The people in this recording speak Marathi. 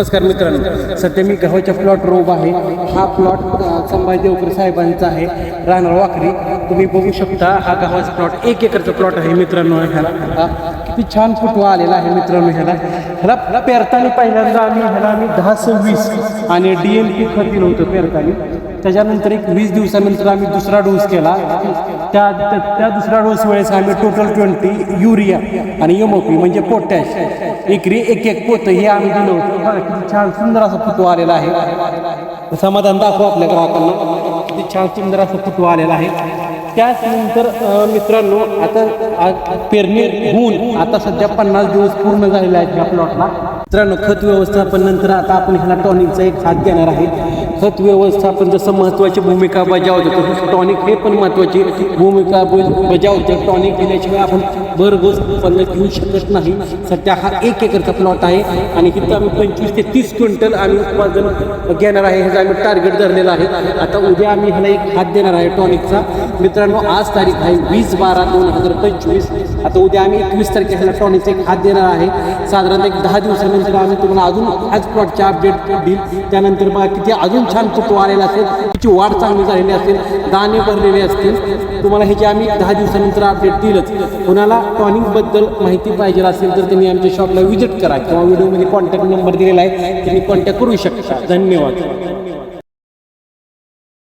नमस्कार मित्रांनो. सध्या मी गव्हाच्या प्लॉटवर उभा आहे. हा प्लॉट संभाजी देवकर साहेबांचा आहे राहणार वाकरी. तुम्ही बघू शकता हा गव्हाचा प्लॉट एक एकरचा प्लॉट आहे मित्रांनो ह्याला. हा किती छान फुटवा आलेला आहे मित्रांनो ह्याला. ह्याला पेरताना पहिल्यांदा आम्ही ह्याला आम्ही दहा सव्वीस आणि डी एन पी खत दिलं होतं पेरताना. त्याच्यानंतर एक वीस दिवसानंतर आम्ही दुसरा डोस केला. त्या त्या दुसऱ्या डोस वेळेस आम्ही टोटल ट्वेंटी युरिया आणि यमोपी म्हणजे पोटॅश एकरी एक एक पोतं हे आम्ही दिलं होतं. बघा किती छान सुंदर असा फुटवा आलेला आहे. समाधान दाखवू आपल्या ग्राहकांना. किती छान सुंदर असा फुटवा आलेला आहे. त्याचनंतर मित्रांनो आता पेरणी होऊन आता सध्या पन्नास दिवस पूर्ण झालेले आहेत या प्लॉटला मित्रांनो खत व्यवस्थापन नंतर आता आपण ह्याला टॉनिकचा एक हात घेणार आहे. खत व्यवस्थापन जसं महत्त्वाची भूमिका बजावतं तसं टॉनिक हे पण महत्त्वाची भूमिका बजावते टॉनिक दिल्याशिवाय आपण भरघोस उत्पन्न घेऊ शकत नाही. सध्या हा एक एकरचा प्लॉट आहे आणि इथं आम्ही पंचवीस ते तीस क्विंटल आम्ही उत्पादन घेणार आहे. ह्याचा आम्ही टार्गेट धरलेलं आहे. आता उद्या आम्ही ह्याला एक हात देणार आहे टॉनिकचा मित्रांनो आज तारीख आहे वीस बारा दोन हजार पंचवीस. आता उद्या आम्ही एकवीस तारखेला टॉनिकचा एक हात देणार आहे. साधारण एक दहा दिवसानंतर आम्ही तुम्हाला अजून आज प्लॉटचे अपडेट देईल. त्यानंतर मग किती अजून छान फोटो आलेला असेल त्याची वाढ चांगली झालेली असेल दाणे भरलेले असतील तुम्हाला ह्याची आम्ही दहा दिवसानंतर अपडेट दिलंच कुणाला टॉनिकबद्दल माहिती पाहिजे असेल तर तुम्ही आमच्या शॉपला व्हिजिट करा किंवा व्हिडिओमध्ये कॉन्टॅक्ट नंबर दिलेला आहे त्यांनी कॉन्टॅक्ट करू शकता. धन्यवाद.